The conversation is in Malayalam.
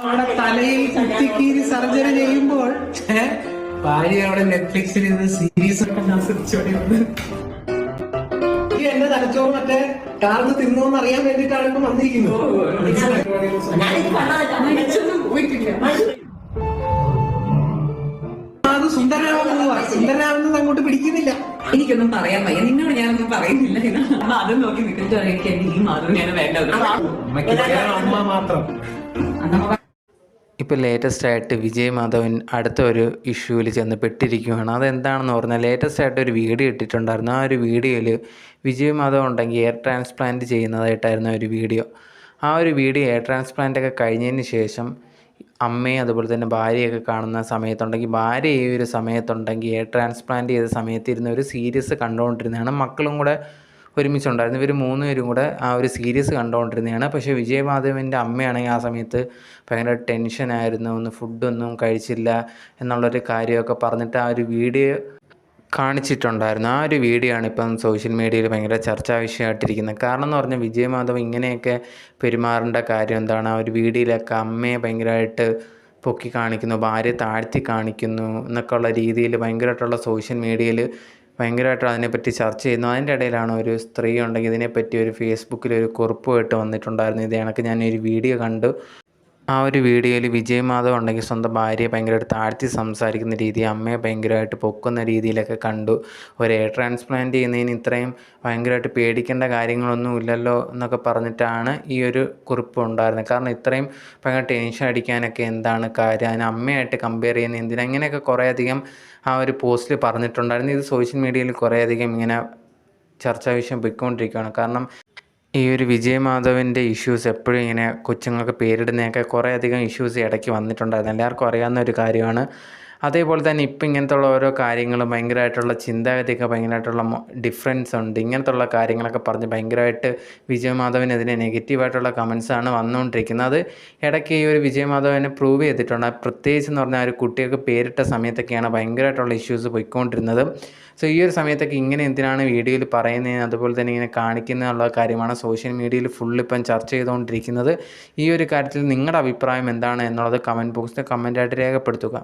അവിടെ തലയിൽ കുത്തിക്കീരി സർജറി ചെയ്യുമ്പോൾ ഭാര്യ അവിടെ നെറ്റ്ഫ്ലിക്സിൽ ഇരുന്ന് സീരീസ് ഒക്കെ ആസ്വദിച്ചോണ്ടിരുന്നത് ഈ എന്റെ തലച്ചോറ് മറ്റേ കാർന്ന് തിന്നോന്ന് അറിയാൻ വേണ്ടിട്ടാണ് ഇപ്പൊ വന്നിരിക്കുന്നത്. അത് സുന്ദരരാമെന്ന് സുന്ദരരാമെന്ന് അങ്ങോട്ട് പിടിക്കുന്നില്ല. എനിക്കൊന്നും പറയാൻ വയ്യ. നിന്നോട് ഞാനൊന്നും പറയുന്നില്ല. അമ്മ അതും നോക്കി നിൽക്കുന്നു. എനിക്ക് എന്റെ ഈ ഞാൻ വേണ്ടത് അമ്മ മാത്രം. അന്നമ്മ ഇപ്പോൾ ലേറ്റസ്റ്റ് ആയിട്ട് വിജയ് മാധവൻ അടുത്ത ഒരു ഇഷ്യൂവിൽ ചെന്ന് പെട്ടിരിക്കുകയാണ് അതെന്താണെന്ന് പറഞ്ഞാൽ ലേറ്റസ്റ്റ് ആയിട്ട് ഒരു വീഡിയോ ഇട്ടിട്ടുണ്ടായിരുന്നു. ആ ഒരു വീഡിയോയിൽ വിജയ് മാധവൻ ഉണ്ടെങ്കിൽ എയർ ട്രാൻസ്പ്ലാന്റ് ചെയ്യുന്നതായിട്ടായിരുന്നു ഒരു വീഡിയോ ആ ഒരു വീഡിയോ എയർ ട്രാൻസ്പ്ലാന്റ് ഒക്കെ കഴിഞ്ഞതിന് ശേഷം അമ്മയും അതുപോലെ തന്നെ ഭാര്യയൊക്കെ കാണുന്ന സമയത്തുണ്ടെങ്കിൽ ഭാര്യ ഈ ഒരു സമയത്തുണ്ടെങ്കിൽ എയർ ട്രാൻസ്പ്ലാന്റ് ചെയ്ത സമയത്ത് ഇരുന്ന് ഒരു സീരീസ് കണ്ടുകൊണ്ടിരുന്നതാണ്. മക്കളും കൂടെ ഒരുമിച്ചുണ്ടായിരുന്നു. ഇവർ മൂന്ന് പേരും കൂടെ ആ ഒരു സീരീസ് കണ്ടുകൊണ്ടിരുന്നതാണ് പക്ഷേ വിജയമാധവന്റെ അമ്മയാണെങ്കിൽ ആ സമയത്ത് ഭയങ്കര ടെൻഷനായിരുന്നു ഒന്ന് ഫുഡൊന്നും കഴിച്ചില്ല എന്നുള്ളൊരു കാര്യമൊക്കെ പറഞ്ഞിട്ട് ആ ഒരു വീഡിയോ കാണിച്ചിട്ടുണ്ടായിരുന്നു. ആ ഒരു വീഡിയോ ആണ് ഇപ്പം സോഷ്യൽ മീഡിയയിൽ ഭയങ്കര ചർച്ചാ വിഷയമായിട്ടിരിക്കുന്നത്. കാരണം എന്ന് പറഞ്ഞാൽ വിജയമാധവ് ഇങ്ങനെയൊക്കെ പെരുമാറേണ്ട കാര്യം എന്താണ്? ആ ഒരു വീഡിയോയിലൊക്കെ അമ്മയെ ഭയങ്കരമായിട്ട് പൊക്കി കാണിക്കുന്നു ഭാര്യ താഴ്ത്തി കാണിക്കുന്നു എന്നൊക്കെ ഉള്ള രീതിയിൽ ഭയങ്കരമായിട്ടുള്ള സോഷ്യൽ മീഡിയയിൽ ഭയങ്കരമായിട്ട് അതിനെപ്പറ്റി ചർച്ച ചെയ്യുന്നു. അതിന്റെ ഇടയിലാണ് ഒരു സ്ത്രീ ഉണ്ടെങ്കിൽ ഇതിനെപ്പറ്റി ഒരു ഫേസ്ബുക്കിൽ ഒരു കുറിപ്പ് വന്നിട്ടുണ്ടായിരുന്നു. ഇത് കണക്ക് ഞാൻ ഒരു വീഡിയോ കണ്ടു. ആ ഒരു വീഡിയോയിൽ വിജയ് മാധവ് ഉണ്ടെങ്കിൽ സ്വന്തം ഭാര്യയെ ഭയങ്കരമായിട്ട് താഴ്ത്തി സംസാരിക്കുന്ന രീതി അമ്മയെ ഭയങ്കരമായിട്ട് പൊക്കുന്ന രീതിയിലൊക്കെ കണ്ടു. ഒരു എയർ ട്രാൻസ്പ്ലാന്റ് ചെയ്യുന്നതിന് ഇത്രയും ഭയങ്കരമായിട്ട് പേടിക്കേണ്ട കാര്യങ്ങളൊന്നും ഇല്ലല്ലോ എന്നൊക്കെ പറഞ്ഞിട്ടാണ് ഈ ഒരു കുറിപ്പ് ഉണ്ടായിരുന്നത്. കാരണം ഇത്രയും ഭയങ്കര ടെൻഷൻ അടിക്കാനൊക്കെ എന്താണ് കാര്യം? അതിന് അമ്മയായിട്ട് കമ്പയർ ചെയ്യുന്ന എന്തിനാ? ഇങ്ങനെയൊക്കെ കുറേയധികം ആ ഒരു പോസ്റ്റിൽ പറഞ്ഞിട്ടുണ്ടായിരുന്നു. ഇത് സോഷ്യൽ മീഡിയയിൽ കുറേയധികം ഇങ്ങനെ ചർച്ചാ വിഷയം പോയിക്കൊണ്ടിരിക്കുകയാണ്. കാരണം ഈ ഒരു വിജയ് മാധവിന്റെ ഇഷ്യൂസ് എപ്പോഴും ഇങ്ങനെ കൊച്ചുങ്ങൾക്ക് പേരിടുന്നതൊക്കെ കുറേ അധികം ഇഷ്യൂസ് ഇടയ്ക്ക് വന്നിട്ടുണ്ടായിരുന്നു. എല്ലാവർക്കും അറിയാവുന്ന ഒരു കാര്യമാണ്. അതേപോലെ തന്നെ ഇപ്പം ഇങ്ങനത്തെ ഉള്ള ഓരോ കാര്യങ്ങളും ഭയങ്കരമായിട്ടുള്ള ചിന്താഗതിയൊക്കെ ഭയങ്കരമായിട്ടുള്ള ഡിഫറൻസ് ഉണ്ട്. ഇങ്ങനത്തെ ഉള്ള കാര്യങ്ങളൊക്കെ പറഞ്ഞ് ഭയങ്കരമായിട്ട് വിജയമാധവനെതിരെ നെഗറ്റീവായിട്ടുള്ള കമൻസാണ് വന്നുകൊണ്ടിരിക്കുന്നത് അത് ഇടയ്ക്ക് ഈ ഒരു വിജയമാധവനെ പ്രൂവ് ചെയ്തിട്ടുണ്ട്. പ്രത്യേകിച്ച് എന്ന് പറഞ്ഞാൽ ഒരു കുട്ടികൾക്ക് പേരിട്ട സമയത്തൊക്കെയാണ് ഭയങ്കരമായിട്ടുള്ള ഇഷ്യൂസ് പോയിക്കൊണ്ടിരുന്നത്. സോ ഈ ഒരു സമയത്തൊക്കെ ഇങ്ങനെ എന്തിനാണ് വീഡിയോയിൽ പറയുന്നത്? അതുപോലെ തന്നെ ഇങ്ങനെ കാണിക്കുന്ന എന്നുള്ള കാര്യമാണ് സോഷ്യൽ മീഡിയയിൽ ഫുൾ ഇപ്പം ചർച്ച ചെയ്തുകൊണ്ടിരിക്കുന്നത്. ഈ ഒരു കാര്യത്തിൽ നിങ്ങളുടെ അഭിപ്രായം എന്താണ് എന്നുള്ളത് കമന്റ് ബോക്സിൽ കമന്റായിട്ട് രേഖപ്പെടുത്തുക.